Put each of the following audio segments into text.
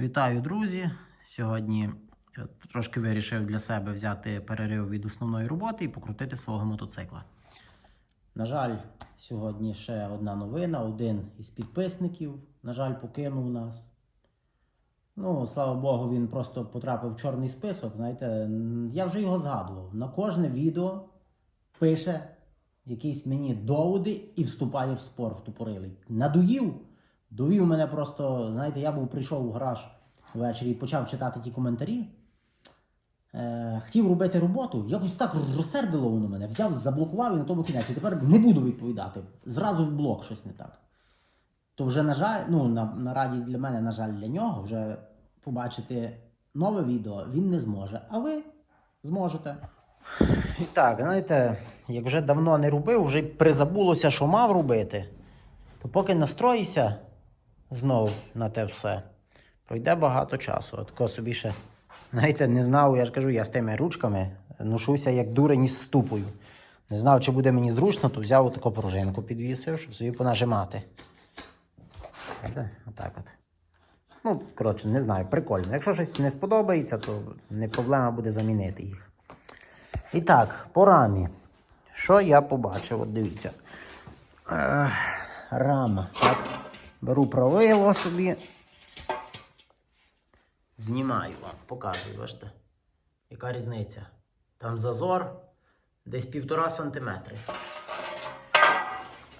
Вітаю, друзі! Сьогодні я трошки вирішив для себе взяти перерив від основної роботи і покрутити свого мотоцикла. На жаль, сьогодні ще одна новина. Один із підписників, на жаль, покинув нас. Ну, слава Богу, він просто потрапив в чорний список. Знаєте, я вже його згадував. На кожне відео пише якісь мені доводи і вступає в спор в тупорилий. Надоїв, довів мене просто, знаєте, я був прийшов у гараж ввечері і почав читати ті коментарі. Е, хотів робити роботу, якось так розсердило воно мене. Взяв, заблокував і на тому кінець. І тепер не буду відповідати. Зразу в блок щось не так. То вже, на жаль, ну, на, на радість для мене, на жаль, для нього, вже побачити нове відео він не зможе. А ви зможете. І так, знаєте, як вже давно не робив, вже призабулося, що мав робити, то поки настроїся знов на те все, пройде багато часу. От тако собі ще, знаєте, не знав, я ж кажу, я з тими ручками ношуся як дурень із ступою. Не знав, чи буде мені зручно, то взяв отаку пружинку, підвісив, щоб собі понажимати. Отак от. Ну, коротше, не знаю, прикольно. Якщо щось не сподобається, то не проблема буде замінити їх. І так, по рамі. Що я побачив? От дивіться. Рама. Так. Беру правило собі. Знімаю вам, показую, бачите? Яка різниця? Там зазор десь півтора сантиметри.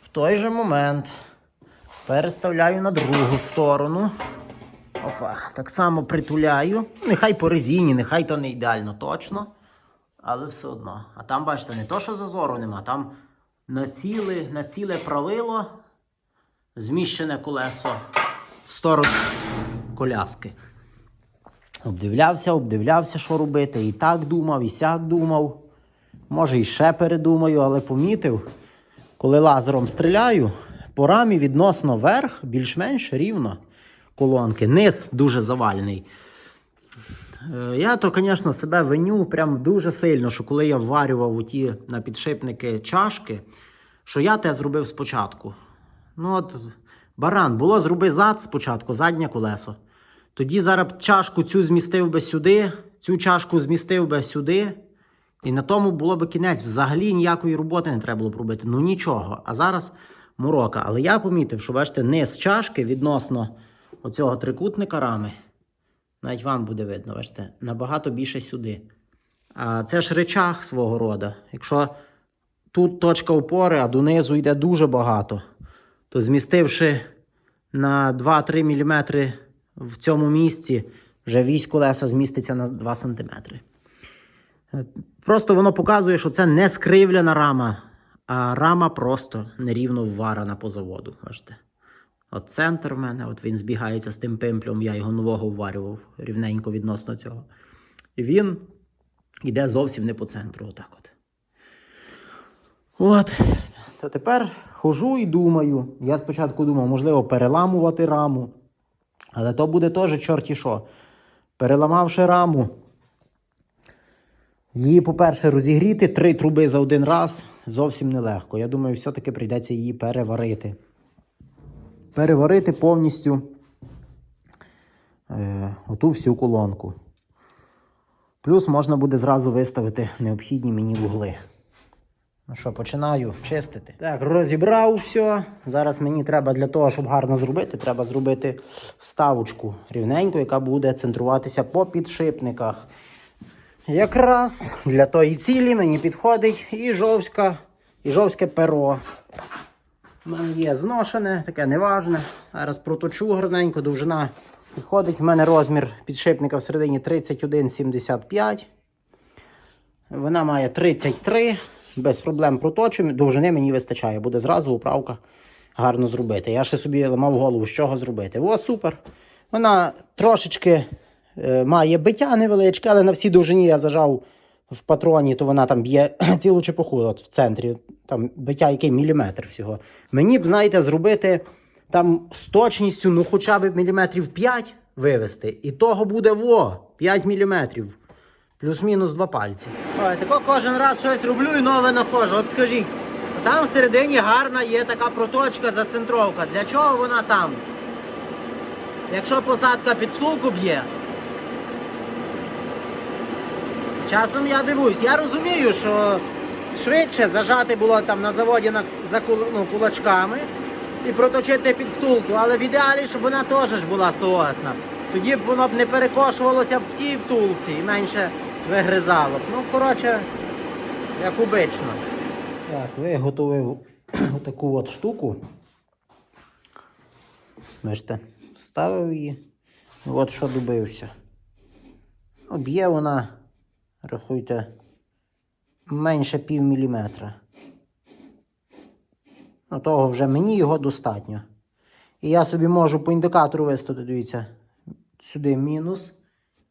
В той же момент переставляю на другу сторону. Опа, так само притуляю. Нехай по резині, нехай то не ідеально точно. Але все одно. А там, бачите, не то, що зазору нема, там на ціле, на ціле правило зміщене колесо в сторону коляски. Обдивлявся, обдивлявся, що робити. І так думав, і сяк думав. Може, і ще передумаю, але помітив, коли лазером стріляю, по рамі відносно верх більш-менш рівно колонки. Низ дуже завалений. Е, Я то, звісно, себе виню прям дуже сильно, що коли я вварював у ті на підшипники чашки, що я те зробив спочатку. Ну от, баран, було зроби зад спочатку, заднє колесо. Тоді зараз чашку цю змістив би сюди, цю чашку змістив би сюди. І на тому було б кінець. Взагалі ніякої роботи не треба було б робити. Ну нічого. А зараз морока. Але я помітив, що бачите, низ чашки відносно оцього трикутника рами. Навіть вам буде видно, бачите, набагато більше сюди. А це ж речах свого роду. Якщо тут точка опори, а донизу йде дуже багато, то змістивши на 2-3 мм в цьому місці, вже вісь колеса зміститься на 2 см. Просто воно показує, що це не скривлена рама, а рама просто нерівно вварена по заводу. Бачите? От центр в мене, от він збігається з тим пимплем, я його нового вварював рівненько відносно цього. І він йде зовсім не по центру. Отак от. От. Та тепер хожу і думаю. Я спочатку думав, можливо, переламувати раму. Але то буде теж чорті що. Переламавши раму, її, по-перше, розігріти три труби за один раз зовсім нелегко. Я думаю, все-таки прийдеться її переварити переварити повністю е, оту всю колонку. Плюс можна буде зразу виставити необхідні мені вугли. Ну що, починаю чистити. Так, розібрав все. Зараз мені треба для того, щоб гарно зробити, треба зробити вставочку рівненьку, яка буде центруватися по підшипниках. Якраз для тої цілі мені підходить і жовська, і жовське перо. У мене є зношене, таке неважне. Зараз проточу гарненько, довжина підходить. У мене розмір підшипника всередині 31,75. Вона має 33. Без проблем проточу. Довжини мені вистачає. Буде зразу управка гарно зробити. Я ще собі ламав голову, з чого зробити. О, супер. Вона трошечки е, має биття невеличке, але на всій довжині я зажав в патроні, то вона там б'є цілу чепуху от в центрі. Там биття який міліметр всього. Мені б, знаєте, зробити там з точністю, ну хоча б міліметрів 5 вивести. І того буде во, 5 міліметрів. Плюс-мінус два пальці. Ой, тако кожен раз щось роблю і нове находжу. От скажіть, там всередині гарна є така проточка зацентровка. Для чого вона там? якщо посадка під втулку б'є. Часом я дивуюсь, я розумію, що швидше зажати було там на заводі на, за ну, кулачками і проточити під втулку, але в ідеалі, щоб вона теж була соосна. Тоді б воно б не перекошувалося б в тій втулці і менше вигризало. Ну, коротше, як обично. Так, виготовив таку от штуку. Бачите, вставив її. І от що добився. Об'є вона, рахуйте, менше пів міліметра. Ну, того вже мені його достатньо. І я собі можу по індикатору виставити, дивіться, сюди мінус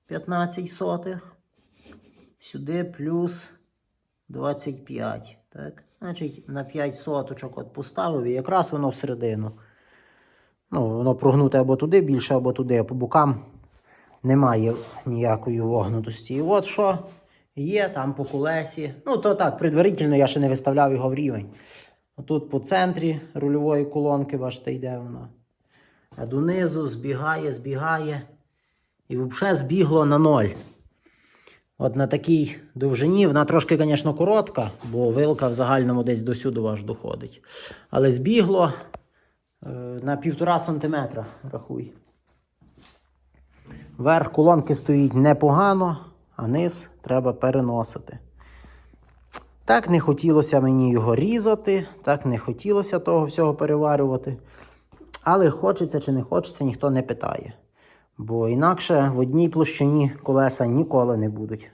15 сотих, сюди плюс 25. Так? Значить, на 5 соточок от поставив і якраз воно всередину. Ну, воно прогнуте або туди більше, або туди, по бокам немає ніякої вогнутості. І от що є там по колесі. Ну, то так, предварительно я ще не виставляв його в рівень. Тут по центрі рульової колонки, бачите, йде воно. А донизу збігає, збігає. І взагалі збігло на ноль. От на такій довжині, вона трошки, звісно, коротка, бо вилка в загальному десь до сюди аж доходить. Але збігло е, на півтора сантиметра, рахуй. Верх колонки стоїть непогано, а низ треба переносити. Так не хотілося мені його різати, так не хотілося того всього переварювати. Але хочеться чи не хочеться, ніхто не питає. Бо інакше в одній площині колеса ніколи не будуть.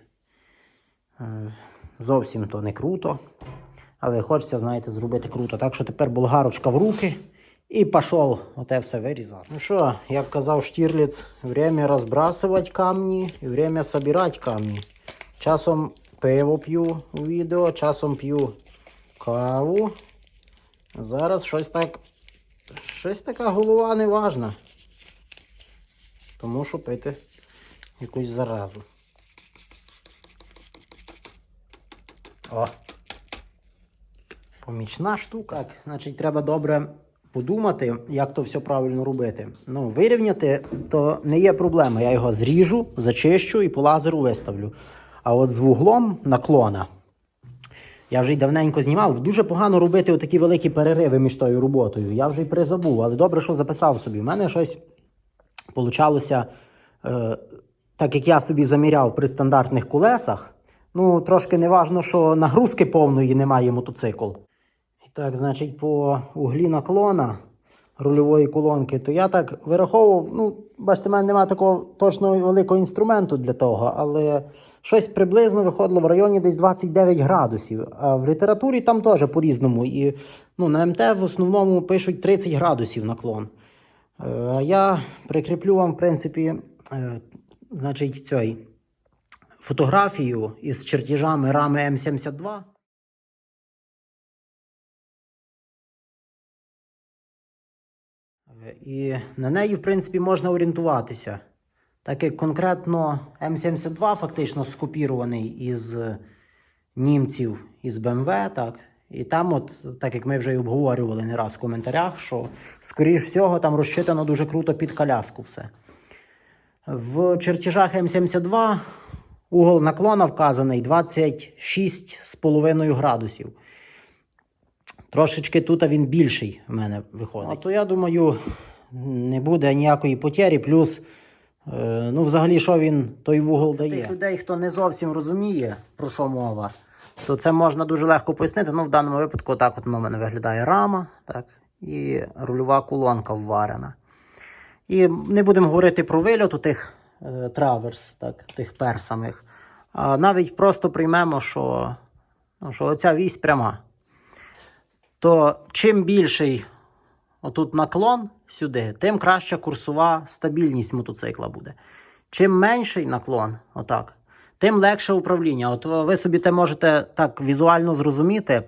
Е, Зовсім то не круто. Але хочеться, знаєте, зробити круто. Так що тепер болгарочка в руки і пішов оте все вирізати. Ну що, як казав Штірліц, время розбрасувати камні і время собирати камні. Часом пиво п'ю у відео, часом п'ю каву. Зараз щось так. Щось така голова не важна. Тому що пити якусь заразу. О! Помічна штука. Значить, треба добре подумати, як то все правильно робити. Ну, вирівняти то не є проблема. Я його зріжу, зачищу і по лазеру виставлю. А от з вуглом наклона. Я вже й давненько знімав. Дуже погано робити отакі великі перериви між тою роботою. Я вже й призабув, але добре, що записав собі. У мене щось получалося, е, так як я собі заміряв при стандартних колесах. Ну, трошки не важно, що нагрузки повної немає мотоцикл. І так, значить, по углі наклона рульової колонки, то я так вираховував. Ну, бачите, в мене немає такого точного великого інструменту для того, але щось приблизно виходило в районі десь 29 градусів. А в літературі там теж по-різному. І ну, на МТ в основному пишуть 30 градусів наклон. Е, я прикріплю вам, в принципі, е, значить, цей, фотографію із чертежами рами М72. Е, І на неї, в принципі, можна орієнтуватися. Так як конкретно М72 фактично скопірований із німців із БМВ, так. І там, от, так як ми вже й обговорювали не раз в коментарях, що, скоріш всього, там розчитано дуже круто під коляску все. В чертежах М72 угол наклона вказаний 26,5 градусів. Трошечки тут він більший в мене виходить. А то я думаю, не буде ніякої потері. Плюс, е, ну, взагалі, що він той вугол дає. Тих людей, хто не зовсім розуміє, про що мова, то це можна дуже легко пояснити. Ну, в даному випадку, так от в мене виглядає рама, так, і рульова колонка вварена. І не будемо говорити про вильот у тих е, траверс, так, тих пер самих. А навіть просто приймемо, що, ну, що оця вісь пряма. То чим більший отут наклон сюди, тим краща курсова стабільність мотоцикла буде. Чим менший наклон, отак, тим легше управління. От ви собі те можете так візуально зрозуміти.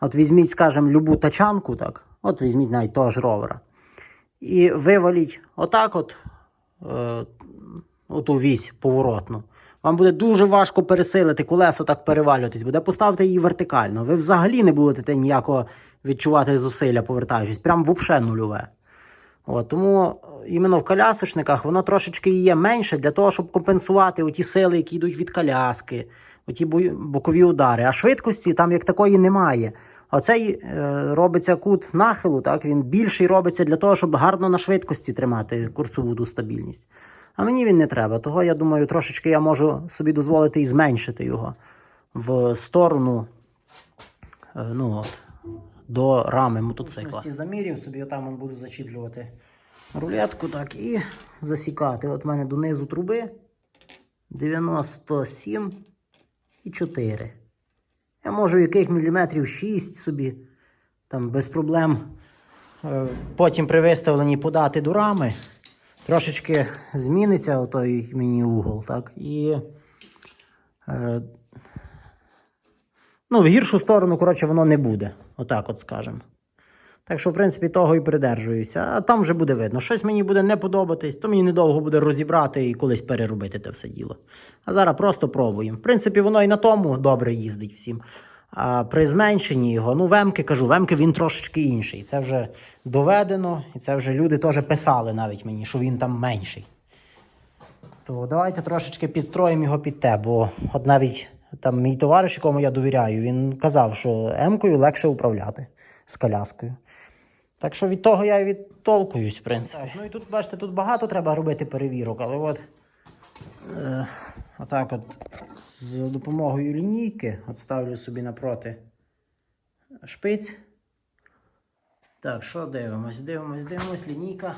От візьміть, скажімо, любу тачанку, так, от візьміть навіть того ж ровера. І виваліть отак от, е, оту вісь поворотну. Вам буде дуже важко пересилити колесо так перевалюватись, буде поставити її вертикально. Ви взагалі не будете ніякого відчувати зусилля, повертаючись. Прям взагалі нульове. От, тому іменно в колясочниках воно трошечки є менше для того, щоб компенсувати оті сили, які йдуть від коляски, оті бокові удари. А швидкості там як такої немає. Оцей е, робиться кут нахилу, так, він більший робиться для того, щоб гарно на швидкості тримати курсову ту стабільність. А мені він не треба. Того я думаю, трошечки я можу собі дозволити і зменшити його в сторону е, ну, от, до рами мотоцикла. Замірів собі отам он буду зачіплювати рулетку так і засікати. От в мене донизу труби 97 і 4. Я можу яких міліметрів 6 собі, там без проблем. е, Потім при виставленні подати до рами. Трошечки зміниться отой мені угол, так? І е, ну, в гіршу сторону, коротше, воно не буде. Отак от скажемо. Так що, в принципі, того і придержуюся. А там вже буде видно. Щось мені буде не подобатись, то мені недовго буде розібрати і колись переробити те все діло. А зараз просто пробуємо. В принципі, воно і на тому добре їздить всім. А при зменшенні його, ну, вемки кажу, вемки він трошечки інший. Це вже доведено, і це вже люди теж писали навіть мені, що він там менший. То давайте трошечки підстроїмо його під те, бо от навіть там мій товариш, якому я довіряю, він казав, що М-кою легше управляти з коляскою. Так що від того я і відтолкуюсь, в принципі. Ну і тут, бачите, тут багато треба робити перевірок, але от е, отак от з допомогою лінійки от ставлю собі напроти шпиць. Так, що дивимось? Дивимось, дивимось, лінійка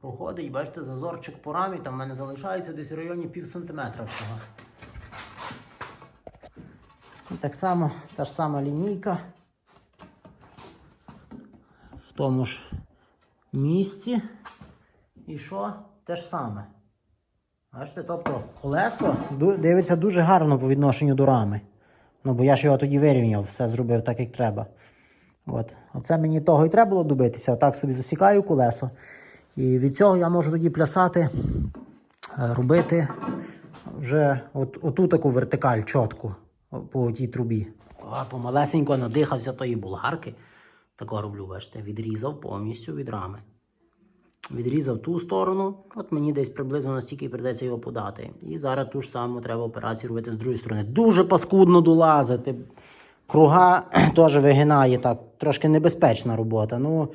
проходить, бачите, зазорчик по рамі, там в мене залишається десь в районі пів сантиметра всього. І так само, та ж сама лінійка. В тому ж місці. І що? Те ж саме. Бачите, тобто колесо дивиться дуже гарно по відношенню до рами. Ну, бо я ж його тоді вирівняв, все зробив так, як треба. От. Оце мені того і треба було добитися. Отак собі засікаю колесо. І від цього я можу тоді плясати, е, робити вже от, оту таку вертикаль чітку по тій трубі. А, помалесенько надихався тої булгарки. Тако роблю, бачите, відрізав повністю від рами. Відрізав ту сторону, от мені десь приблизно настільки прийдеться його подати. І зараз ту ж саму треба операцію робити з другої сторони. Дуже паскудно долазити. Круга теж вигинає так, трошки небезпечна робота. Ну,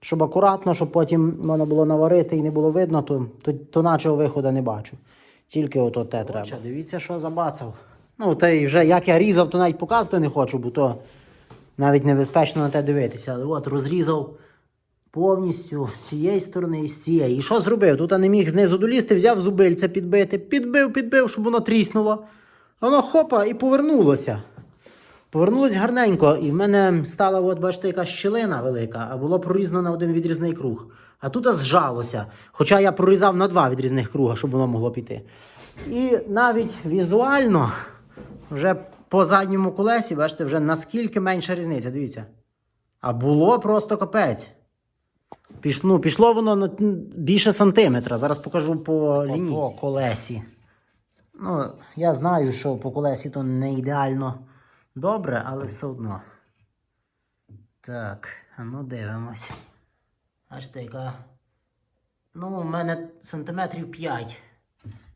щоб акуратно, щоб потім можна було наварити і не було видно, то, то, то начого виходу не бачу. Тільки ото те треба. Дивіться, що забацав. Ну, та й вже як я різав, то навіть показувати не хочу, бо то навіть небезпечно на те дивитися. Але от розрізав повністю з цієї сторони і з цієї. І що зробив? Тут я не міг знизу долізти, взяв зубильце підбити, підбив, підбив, щоб воно тріснуло. Воно хопа і повернулося. Повернулось гарненько, і в мене стала, от, бачите, якась щілина велика, а було прорізано на один відрізний круг. А тут зжалося. Хоча я прорізав на два відрізних круга, щоб воно могло піти. І навіть візуально, вже по задньому колесі, бачите, вже наскільки менша різниця, дивіться. А було просто капець. Пішло, ну, пішло воно на більше сантиметра. Зараз покажу по лінійці. По колесі. Ну, я знаю, що по колесі то не ідеально добре, але все одно. Так, а ну дивимось. Бачите, яка. Ну, у мене сантиметрів 5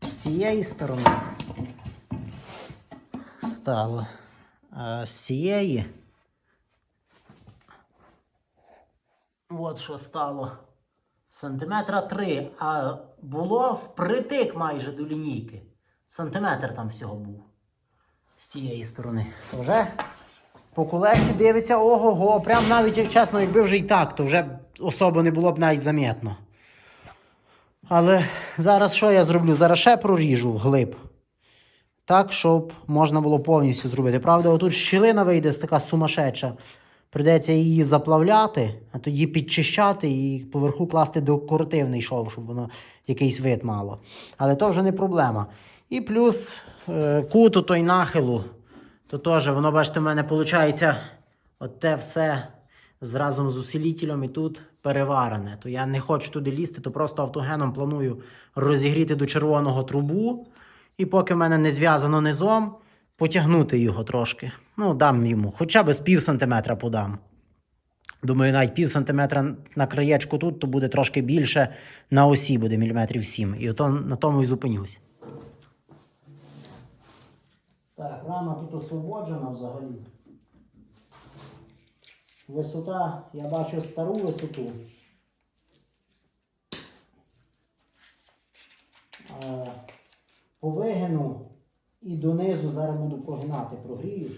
з цієї сторони стало. А з цієї. От що стало. Сантиметра 3, а було впритик майже до лінійки. Сантиметр там всього був. З цієї сторони. То вже по колесі дивиться ого-го. Прям навіть як чесно, якби вже і так, то вже особо не було б навіть замітно. Але зараз що я зроблю? Зараз ще проріжу вглиб. Так, щоб можна було повністю зробити. Правда, отут щілина вийде така сумасшедша. Придеться її заплавляти, а тоді підчищати і поверху класти декоративний шов, щоб воно якийсь вид мало. Але то вже не проблема. І плюс е, куту той нахилу, то теж воно, бачите, в мене виходить от те все разом з усилителем і тут переварене. То я не хочу туди лізти, то просто автогеном планую розігріти до червоного трубу. І поки в мене не зв'язано низом, потягнути його трошки. Ну, дам йому, хоча б з пів сантиметра подам. Думаю, навіть пів сантиметра на краєчку тут, то буде трошки більше. На осі буде міліметрів 7. І ото на тому і зупинюсь. Так, рама тут освободжена взагалі. Висота, я бачу стару висоту. Е, По вигину і донизу зараз буду прогинати, прогрію.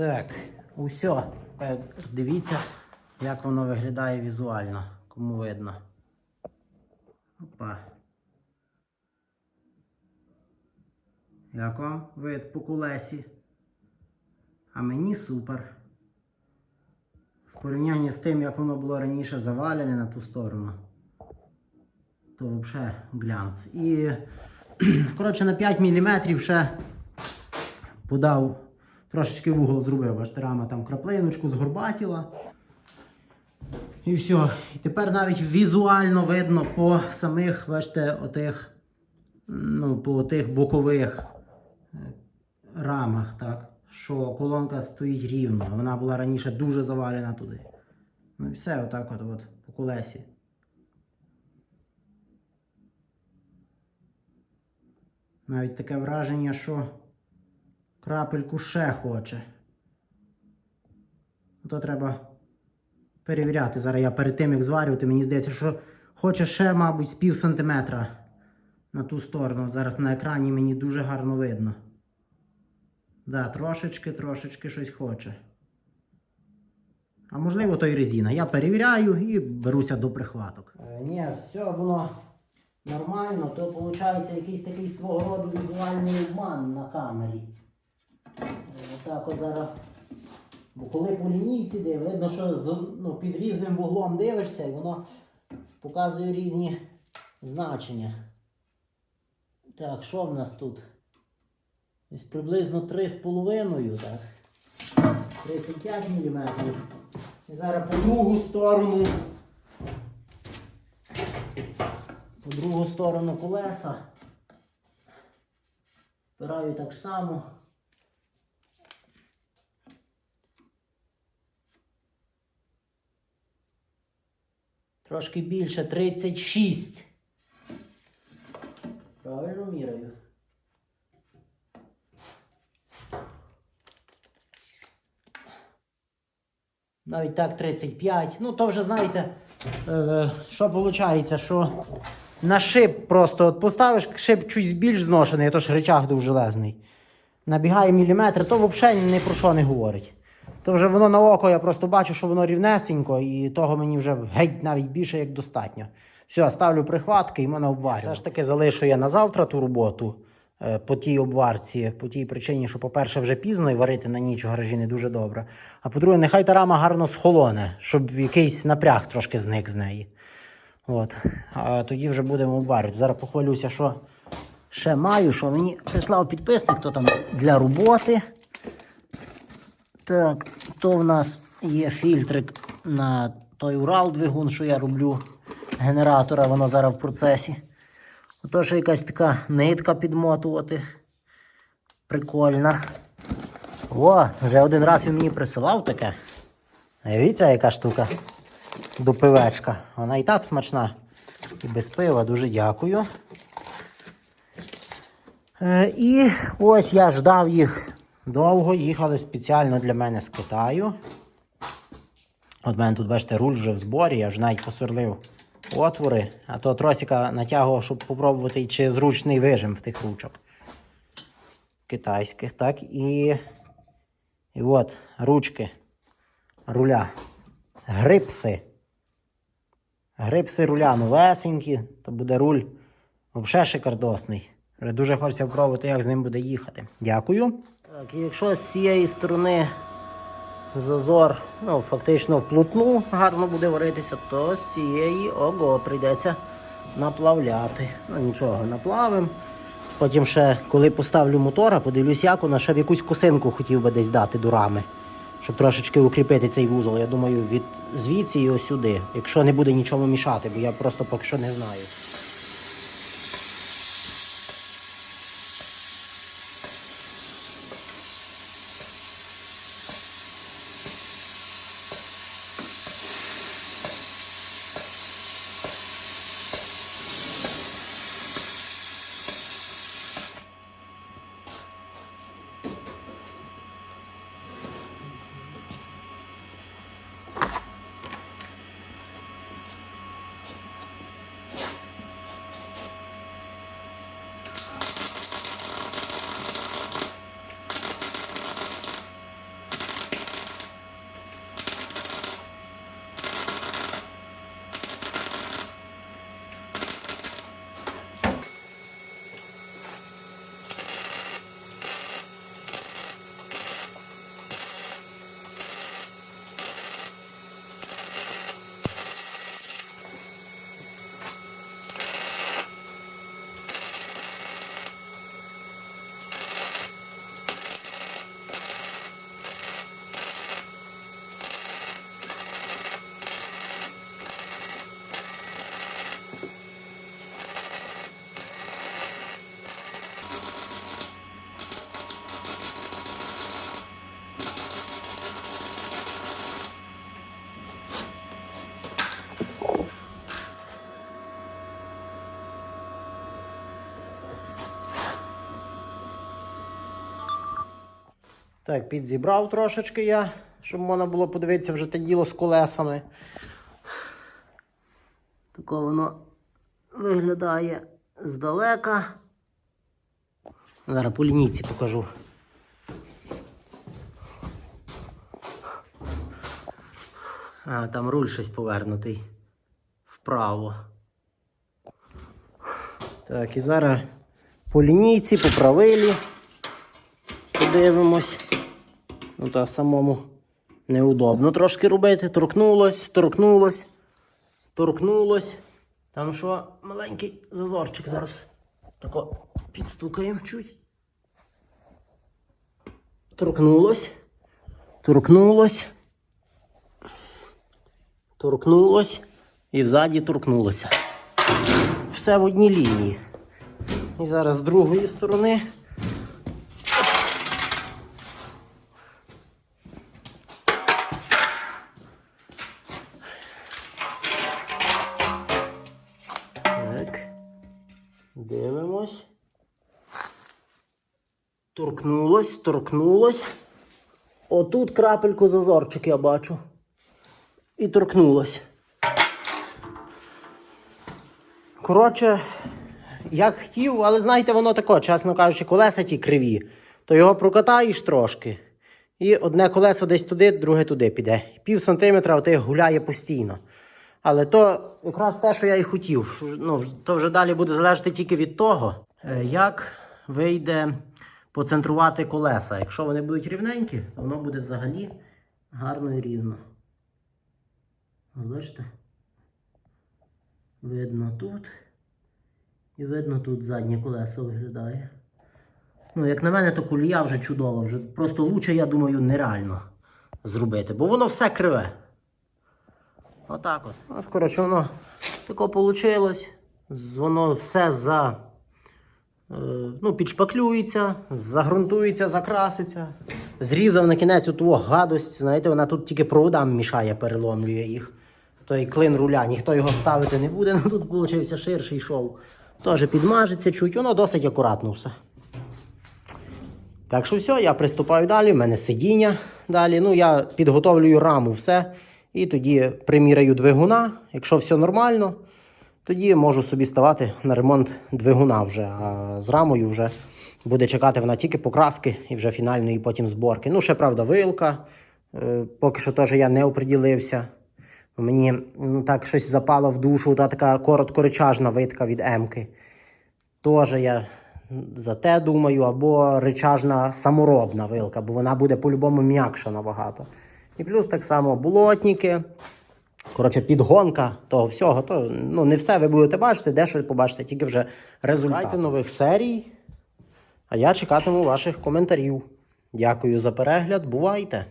Так, усе. Дивіться, як воно виглядає візуально. Кому видно. Опа. Як вам вид по кулесі? А мені супер. В порівнянні з тим, як воно було раніше завалене на ту сторону, то взагалі глянц. І, коротше, на 5 мм ще подав, трошечки вугол зробив, бачите, рама там краплиночку згорбатіла. І все. І тепер навіть візуально видно по самих, бачите, отих, ну, по тих бокових е, рамах, так, що колонка стоїть рівно. Вона була раніше дуже завалена туди. Ну і все, отак от, от по колесі. Навіть таке враження, що крапельку ще хоче. То треба перевіряти. Зараз я перед тим, як зварювати, мені здається, що хоче ще, мабуть, з пів сантиметра на ту сторону. Зараз на екрані мені дуже гарно видно. Да, трошечки, трошечки щось хоче. А можливо, то й резина. Я перевіряю і беруся до прихваток. Е, ні, все воно нормально, то виходить якийсь такий свого роду візуальний обман на камері. Отак от зараз. Бо коли по лінійці де, видно, що ну, під різним вуглом дивишся, і воно показує різні значення. Так, що в нас тут? Десь приблизно 3,5, так? 35 мм. І зараз по другу сторону. По другу сторону колеса. Впираю так само. Трошки більше 36. Правильно міряю. Навіть так 35. Ну, то вже знаєте, е, що виходить, що на шип просто от поставиш, шип чуть більш зношений, а то ж речах довжелезний. Набігає міліметр, то взагалі ні про що не говорить. То вже воно на око, я просто бачу, що воно рівнесенько, і того мені вже геть навіть більше як достатньо. Все, ставлю прихватки і мене обварює. Все ж таки залишу я на завтра ту роботу е, по тій обварці, по тій причині, що, по-перше, вже пізно і варити на ніч в гаражі не дуже добре. А по-друге, нехай та рама гарно схолоне, щоб якийсь напряг трошки зник з неї. От. А тоді вже будемо обварювати. Зараз похвалюся, що ще маю, що мені прислав підписник, то там для роботи. Так, то в нас є фільтрик на той Урал двигун, що я роблю генератора, воно зараз в процесі. Ото ще якась така нитка підмотувати. Прикольна. О, вже один раз він мені присилав таке. Дивіться, яка штука. Допивечка. Вона і так смачна. І без пива дуже дякую. Е, і ось я ждав їх довго, їхали спеціально для мене з Китаю. От мене тут, бачите, руль вже в зборі, я вже навіть посверлив отвори, а то тросика натягував, щоб попробувати, чи зручний вижим в тих ручок. Китайських, так, і. І от ручки руля. Грипси. Грипси руля новесенькі, то буде руль взагалі шикардосний. Дуже хочеться спробувати, як з ним буде їхати. Дякую. Так, якщо з цієї сторони зазор, ну, фактично вплотну гарно буде варитися, то з цієї ого, прийдеться наплавляти. Ну нічого, наплавим. Потім ще, коли поставлю мотора, подивлюсь, як вона ще в якусь косинку хотів би десь дати до рами, щоб трошечки укріпити цей вузол. Я думаю, від звідси і ось сюди, якщо не буде нічому мішати, бо я просто поки що не знаю. Так, підзібрав трошечки я, щоб можна було подивитися вже те діло з колесами. Тако воно виглядає здалека. Зараз по лінійці покажу. А, там руль щось повернутий вправо. Так, і зараз по лінійці, по правилі подивимось. Ну та самому неудобно трошки робити. Торкнулось, торкнулось, торкнулось. Там що маленький зазорчик зараз. Тако підстукаємо чуть. Торкнулось. Торкнулось. Торкнулось. І взаді торкнулося. Все в одній лінії. І зараз з другої сторони. Торкнулось, торкнулось. Отут крапельку зазорчик я бачу. І торкнулось. Коротше, як хотів, але знаєте, воно тако, чесно кажучи, колеса ті криві. То його прокатаєш трошки. І одне колесо десь туди, друге туди піде. Пів сантиметра отих гуляє постійно. Але то якраз те, що я і хотів. Ну, то вже далі буде залежати тільки від того, е, як вийде поцентрувати колеса. Якщо вони будуть рівненькі, то воно буде взагалі гарно і рівно. Бачите? Видно тут. І видно тут заднє колесо виглядає. Ну, як на мене, то колія вже чудова. Вже просто лучше, я думаю, нереально зробити, бо воно все криве. Отак от. От, коротше, воно тако вийшло. Воно все за. Е, Ну, підшпаклюється, загрунтується, закраситься. Зрізав на кінець у того гадость. Знаєте, вона тут тільки проводам мішає, переломлює їх. Той клин руля, ніхто його ставити не буде. Ну тут вийшов ширший шов. Теж підмажеться чуть, воно досить акуратно все. Так що все, я приступаю далі. У мене сидіння далі. Ну, я підготовлюю раму, все. І тоді приміряю двигуна. Якщо все нормально, тоді можу собі ставати на ремонт двигуна вже. А з рамою вже буде чекати вона тільки покраски і вже фінальної потім зборки. Ну, ще правда, вилка. Е, Поки що теж я не оприділився. Мені ну, так щось запало в душу, та така короткоречажна витка від М-ки. Теж я за те думаю, або речажна саморобна вилка, бо вона буде по-любому м'якша набагато. І плюс так само болотники. Коротше, підгонка того всього. То, ну, не все ви будете бачити, дещо побачите, тільки вже результати нових серій. А я чекатиму ваших коментарів. Дякую за перегляд. Бувайте!